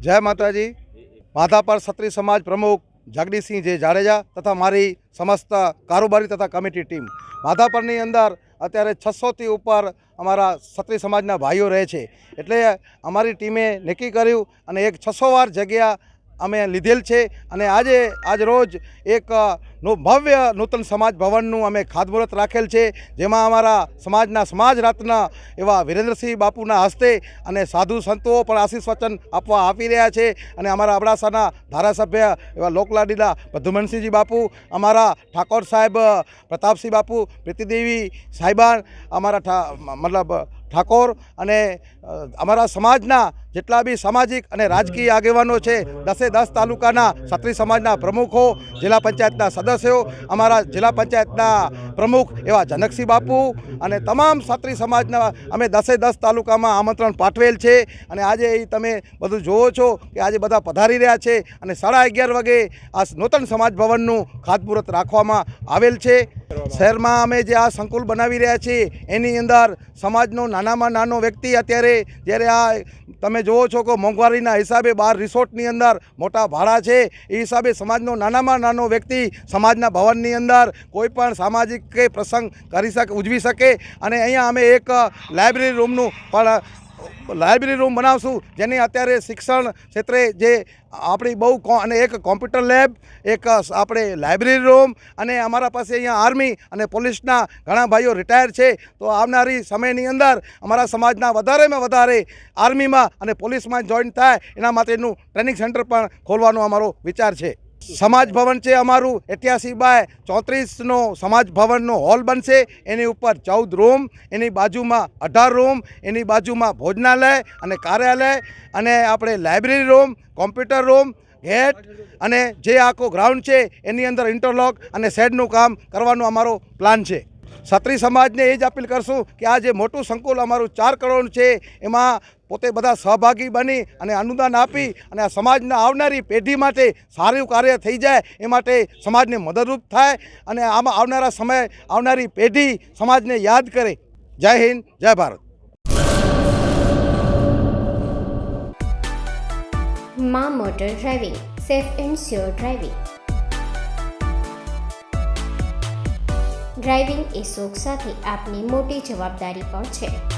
જય માતાજી. માધાપર ક્ષત્રિય સમાજ પ્રમુખ જગદીશસિંહ જે જાડેજા તથા મારી સમસ્ત કારોબારી તથા કમિટી ટીમ. માધાપરની અંદર અત્યારે છસોથી ઉપર અમારા ક્ષત્રિય સમાજના ભાઈઓ રહે છે. એટલે અમારી ટીમે નક્કી કર્યું અને એક છસો વાર જગ્યા અમે લીધેલ છે અને આજે, આજ રોજ એક નો ભવ્ય નૂતન સમાજ ભવનનું અમે ખાતમુહૂર્ત રાખેલ છે, જેમાં અમારા સમાજના સમાજ રત્ન એવા વિરેન્દ્રસિંહ બાપુના હસ્તે અને સાધુ સંતો પણ આશીષ વચન આપવા આપી રહ્યા છે અને અમારા અબડાસાના ધારાસભ્ય એવા લોકલાડીલા પ્રદ્યુમનસિંહજી બાપુ, અમારા ઠાકોર સાહેબ પ્રતાપસિંહ બાપુ, પ્રીતિદેવી સાહેબાન, અમારા મતલબ ઠાકોર અને અમારા સમાજના જેટલા બી સામાજિક અને રાજકીય આગેવાનો છે, દસે દસ તાલુકાના ક્ષત્રિય સમાજના પ્રમુખો, જિલ્લા પંચાયતના સદસ્યો, અમારા જિલ્લા પંચાયતના પ્રમુખ એવા જનકસિંહ બાપુ અને તમામ ક્ષત્રિય સમાજના અમે દસે દસ તાલુકામાં આમંત્રણ પાઠવેલ છે અને આજે એ તમે બધું જોવો છો કે આજે બધા પધારી રહ્યા છે અને સાડા અગિયાર વાગે આ નૂતન સમાજ ભવનનું ખાતમુહૂર્ત રાખવામાં આવેલ છે. શહેરમાં અમે જે આ સંકુલ બનાવી રહ્યા છીએ, એની અંદર સમાજનો નાનામાં નાનો વ્યક્તિ અત્યારે જ્યારે આ તમે જુઓ છો કે મોંઘવારીના હિસાબે બહાર રિસોર્ટની અંદર મોટા ભાડા છે, એ હિસાબે સમાજનો નાનામાં નાનો વ્યક્તિ સમાજના ભવનની અંદર કોઈ પણ સામાજિક પ્રસંગ કરી શકે, ઉજવી શકે. અને અહીંયા અમે એક લાઇબ્રેરી રૂમનું પણ લાઇબ્રેરી રૂમ બનાવશું, જેની અત્યારે શિક્ષણ ક્ષેત્રે જે આપણી બહુ અને એક કોમ્પ્યુટર લેબ, એક આપણે લાઇબ્રેરી રૂમ, અને અમારા પાસે અહીંયા આર્મી અને પોલીસના ઘણા ભાઈઓ રિટાયર છે, તો આવનારી સમયની અંદર અમારા સમાજના વધારેમાં વધારે આર્મીમાં અને પોલીસમાં જોઈન થાય, એના માટેનું ટ્રેનિંગ સેન્ટર પણ ખોલવાનો અમારો વિચાર છે. સમાજ ભવન છે અમારું એઠ્યાસી બાય ચોત્રીસનો સમાજ ભવનનો હોલ બનશે. એની ઉપર ચૌદ રૂમ, એની બાજુમાં અઢાર રૂમ, એની બાજુમાં ભોજનાલય અને કાર્યાલય અને આપણે library room, computer room, gate અને જે આખો ગ્રાઉન્ડ છે એની અંદર ઇન્ટરલોક અને શેડનું કામ કરવાનો અમારો પ્લાન છે. સત્રી સમાજને એ જ અપીલ કરશું કે આ જે મોટું સંકુલ અમારું ચાર કરોડ છે, એમાં પોતે બધા સહભાગી બની અને અનુદાન આપી અને આ સમાજના આવનારી પેઢી માટે સારું કાર્ય થઈ જાય એ માટે સમાજને મદદરૂપ થાય અને આમાં આવનારા સમય, આવનારી પેઢી સમાજને યાદ કરે. જય હિન્દ, જય ભારત. મા motor driving, safe and sure driving. Driving એ શોખ સાથે આપની મોટી જવાબદારી પણ છે.